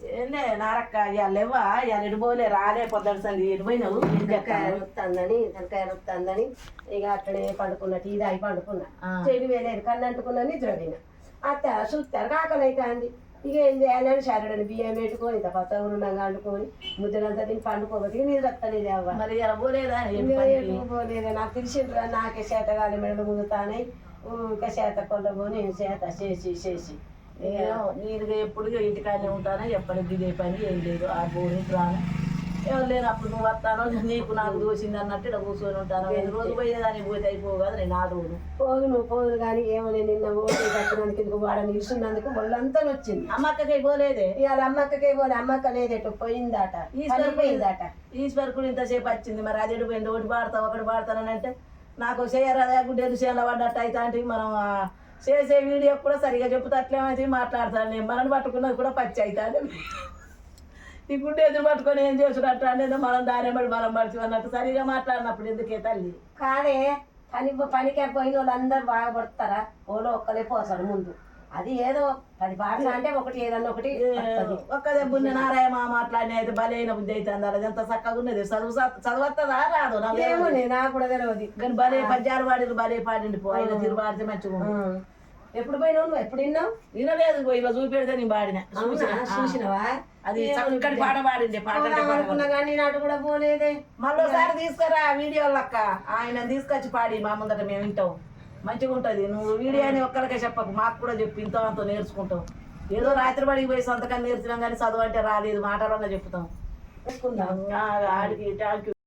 ఏందే నారక్క ఇవాళ లేవా ఇవాళ ఎడిపోలే రాలే పొద్దుడు సంది ఎడిపోయినావు నొత్తందని నొత్తందని ఇక అట్లనే పండుకున్నా టీ తాగి పండుకున్నా. చెడు వేలేదు కన్ను అంటుకున్నా నిద్ర పోయినా. అత్త చూస్తారు ఆకలి అవుతుంది ఇక ఏం చేయాలని బియ్యం పెట్టుకొని ఇంత పచ్చగుండంగా వండుకొని ముద్దలంతా తిని పండుకోబోతే నిద్ర వస్తలేదు అవ్వ. మరి ఇలా పోలేదా? పోలేదు. నాకు తెలిసిండ్రు నాకే చేతగాలి మెడలు ముగుతానే ఇంకా చేత నేను చేత చేసి చేసి. నేను నేను ఎప్పుడు ఇంటికాడనే ఉంటానా? ఎప్పటికి ఇదే పని ఏం లేదు ఆ బోని రాను ఎవరు లేనప్పుడు నువ్వు వస్తానో? నీకు నాకు దోసింది అన్నట్టు ఇక్కడ కూర్చొని ఉంటాను? ఐదు రోజు పోయేదానికి పోతే అయిపోవు కదా నేను ఆ రోజు పోదు నువ్వు పోదు కానీ ఏమో నేను నిన్న ఓటు కట్టినందుకు ఇందుకు వాడ నిలుస్తున్నందుకు ఒళ్ళంతా వచ్చింది అమ్మక్కకి పోలేదే? ఇవాళ అమ్మక్కకే పోలే అమ్మక్క లేదట పోయిందట ఈశ్వర్ పోయిందట ఈశ్వర్ కూడా ఇంతసేపు వచ్చింది. మరి అది పోయింది ఒకటి పాడతావు ఒకటి పాడతానని అంటే నాకు చేయరాదా గుడ్డేది చేయాల? పడ్డట్టు అయితే అంటే మనం చేసే వీడియో కూడా సరిగా చెప్తే మాట్లాడతాను నేను మనని పట్టుకున్నది కూడా పచ్చి అవుతాను ఈ గుడ్డు ఎదురు పట్టుకొని ఏం చేసుకున్నట్టు అనేది మనం దాని బట్టి మనం పడిచి అన్నట్టు సరిగా మాట్లాడినప్పుడు ఎందుకే తల్లి? కాదే పని పనికే పోయిన వాళ్ళు అందరు బాగా పడతారా ఓలో ఒక్కలే పోతారు ముందు. అది ఏదో పది పాటలు అంటే ఒకటి ఏదన్నా ఒకటి. ఒక్క దెబ్బున్న నారాయణ మాట్లాడిన అయితే బలైన బుద్ధి అవుతుంది అది. ఎంత చక్కగా ఉన్నది. చదువు చదవత్తదా? రాదు. నాకు ఏమో నేను నాకు కూడా తెలియదు కానీ భలే పద్యాలు పాడిరు భలే పాడిండి పో. ఆయన తిరు పాడితే మంచిగా. ఎప్పుడు పోయినావు నువ్వు? ఎప్పుడు విన్నావు? వినలేదు పో. ఇలా చూపెడితే నేను పాడిన. చూసినవా? అది చక్కటి పాట పాడింది పాట అనుకున్నా కానీ నాటు కూడా పోలేదే. మళ్ళీ ఒకసారి తీసుకురా వీడియో లక్క ఆయన తీసుకొచ్చి పాడి మా ముందట మేము వింటాం. మంచిగా ఉంటది. నువ్వు వీడియో అని ఒక్కరికే చెప్పకు. మాకు కూడా చెప్పి. ఇంతో అంత నేర్చుకుంటాం. ఏదో రాత్రి పడికి పోయి సొంతకాన్ని నేర్చినాం కానీ చదువు అంటే రాలేదు. మాటలన్నా చెప్తాం. ఆడికి